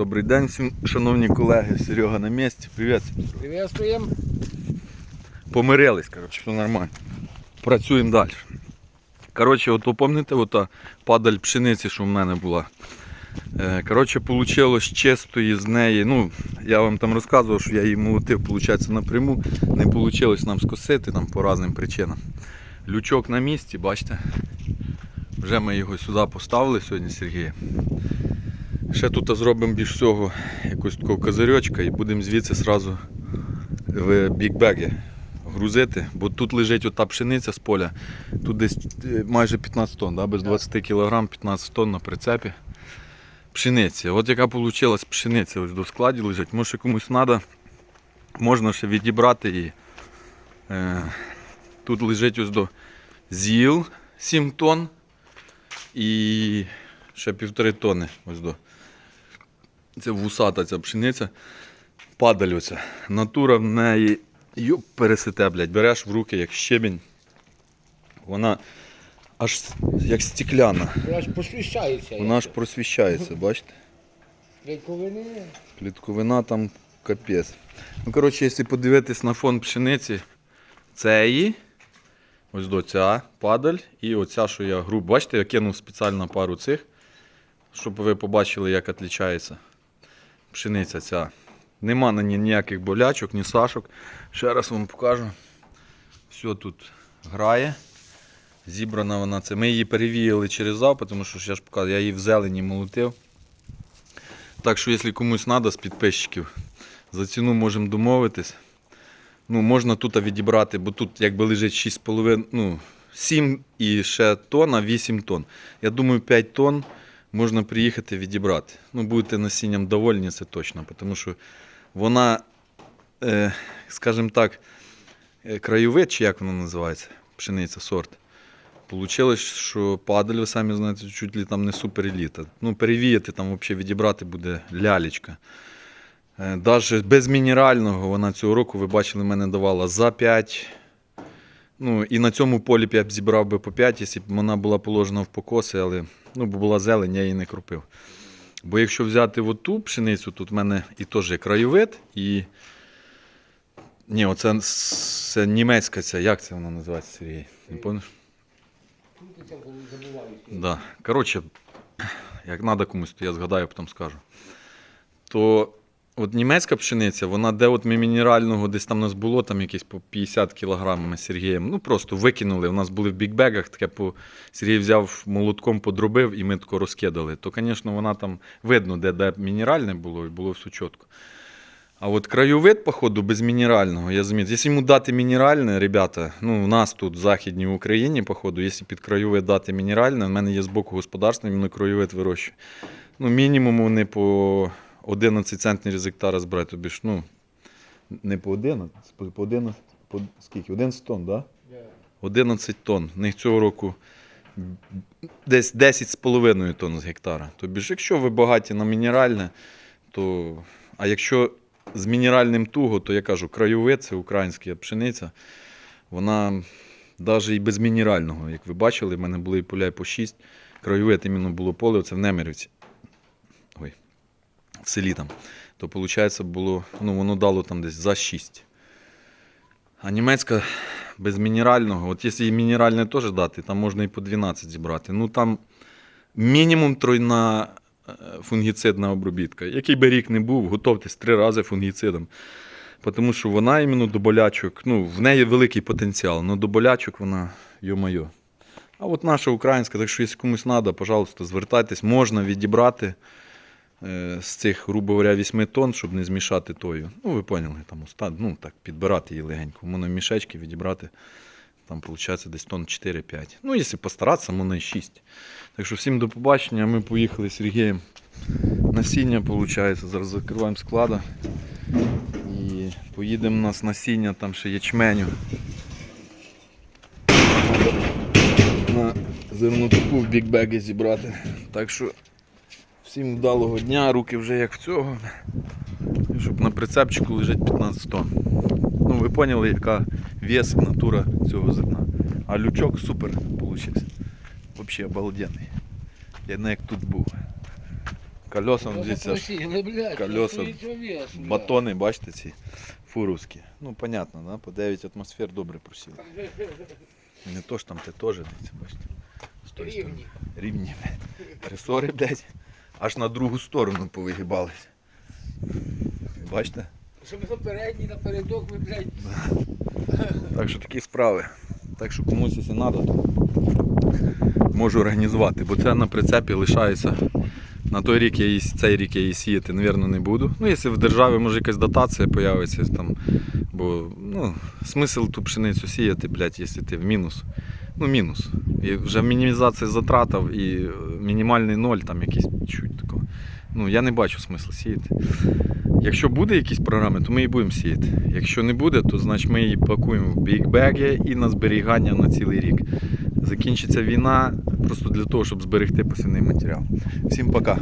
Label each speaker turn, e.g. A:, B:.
A: Добрий день всім, шановні колеги. Серега на місці. Привіт.
B: Приветствуем.
A: Помирились, коротше, все нормально. Працюємо далі. Коротше, от ви пам'ятаєте, ота падаль пшениці, що в мене була. Е, Коротше, вийшло чистої з неї. Ну, я вам там розказував, що я її молотив, виходить, напряму. Не вийшло нам скосити там, по різним причинам. Лючок на місці, бачите. Вже ми його сюди поставили сьогодні, Сергій. Ще тут зробимо більш всього якось такого козирьочка і будемо звідси зразу в бікбеги грузити, бо тут лежить ота пшениця з поля. Тут десь е, майже 15 тонн, да? без 20 кг 15 тонн на прицепі. Пшениці. От яка вийшла пшениця ось до складі лежить. Може комусь треба, можна ще відібрати її. Е, тут лежить ось до зіл 7 тонн і ще півтори тонни. Ось до. Це вусата ця пшениця. Падаль оця. Натура в неї юп пересите, блядь. Береш в руки як щебінь. Вона аж як стекляна.
B: Вона Аж посвіщається.
A: Вона аж просвіщається, бачите?
B: Клейковини.
A: Плітковина там капець. Ну, коротше, якщо подивитись на фон пшениці, цієї, ось до ця падаль і оця, що я грубо. Бачите, я кинув спеціально пару цих, щоб ви побачили, як відрізняється пшениця ця. Нема на ній ніяких болячок, ні сашок. Ще раз вам покажу. Все тут грає. Зібрана вона це. Ми її перевіяли через зав, тому що я ж показав, я її в зелені молотив. Так що, якщо комусь треба з підписчиків, за ціну можемо домовитись. Ну, можна тут відібрати, бо тут якби лежить 6,5, ну, 7 і ще тонна, 8 тонн. Я думаю, 5 тонн можна приїхати відібрати. Ну, будете насінням довольні, це точно, тому що вона, е, скажімо так, е, краєвид, чи як вона називається, пшениця, сорт. Получилось, що падаль, ви самі знаєте, чуть ли там не супереліта. Ну, перевіяти, там взагалі відібрати буде лялечка. Навіть без мінерального вона цього року, ви бачили, мене давала за 5. Ну, і на цьому полі б я б зібрав би по 5, якщо б вона була положена в покоси, але ну, бо була зелень, я її не кропив. Бо якщо взяти оту пшеницю, тут в мене і теж краєвид, і. Ні, оце це німецька ця, як це вона називається, Сергій? Не
B: забувають.
A: Да. Коротше, як треба комусь, то я згадаю, потім скажу. То от німецька пшениця, вона де от ми мінерального, десь там у нас було там якесь по 50 кг ми з Сергієм. Ну просто викинули. У нас були в бікбегах, таке по Сергій взяв молотком, подробив і ми тако розкидали. То, звісно, вона там видно, де, де мінеральне було, і було все чітко. А от краєвид, походу, без мінерального, я замітив. Якщо йому дати мінеральне, ребята, ну у нас тут в Західній Україні, походу, якщо під краєвид дати мінеральне, в мене є з боку господарства, іменно краєвид вирощує. Ну, мінімум вони по 11 центнерів з гектара збирають. Тобі ж, ну, не по 11, по по 11, по скільки? 11 тонн, так? Да? 11 тонн. В них цього року десь 10,5 тонн з гектара. Тобі ж, якщо ви багаті на мінеральне, то. А якщо з мінеральним туго, то я кажу, краєвид це українська пшениця. Вона навіть і без мінерального, як ви бачили, в мене були і поля по 6. Краєвид іменно було поле, це в Немирівці. Селі. То виходить, було, ну, воно дало там десь за 6. А німецька без мінерального, от якщо і мінеральне теж дати, там можна і по 12 зібрати. Ну там мінімум тройна е, фунгіцидна обробітка. Який би рік не був, готовтесь три рази фунгіцидом. Тому що вона іменно до болячок, ну, в неї великий потенціал, але до болячок вона йо-моє. А от наша українська, так що якщо комусь треба, пожалуйста, звертайтесь, можна відібрати з цих, грубо говоря, 8 тонн, щоб не змішати тою. Ну, ви поняли, там уста- ну, так, підбирати її легенько. Можна в мішечки відібрати, там виходить десь тонн 4-5. Ну, якщо постаратися, можна і 6. Так що всім до побачення. Ми поїхали з Сергієм. Насіння, виходить, зараз закриваємо склада. І поїдемо у нас насіння, там ще ячменю. На зернотоку в бікбеги зібрати. Так що всім вдалого дня, руки вже як в цього. Щоб на прицепчику лежить 15 тонн. Ну ви поняли, яка вес натура цього зерна. А лючок супер вийшов. Взагалі обалденний. Я не як тут був. Колеса, дивіться, аж колеса, батони, бачите ці фуровські. Ну, понятно, да? по 9 атмосфер добре просіли. Не то ж там те теж, бачите.
B: Рівні.
A: Рівні. Ресори, блядь, аж на другу сторону повигибались. Бачите?
B: Що ми попередній напередок, ми, блядь,
A: Так що такі справи. Так що комусь, якщо треба, то можу організувати, бо це на прицепі лишається. На той рік я її, цей рік я її сіяти, мабуть, не буду. Ну, якщо в державі може якась дотація з'явиться, там, бо ну, смисл ту пшеницю сіяти, блядь, якщо ти в мінус. Ну, мінус. І вже мінімізація затратів і е, мінімальний ноль, там якийсь чуть такого. Ну, я не бачу смислу сіяти. Якщо буде якісь програми, то ми її будемо сіяти. Якщо не буде, то значить ми її пакуємо в бікбеги і на зберігання на цілий рік. Закінчиться війна просто для того, щоб зберегти посівний матеріал. Всім пока.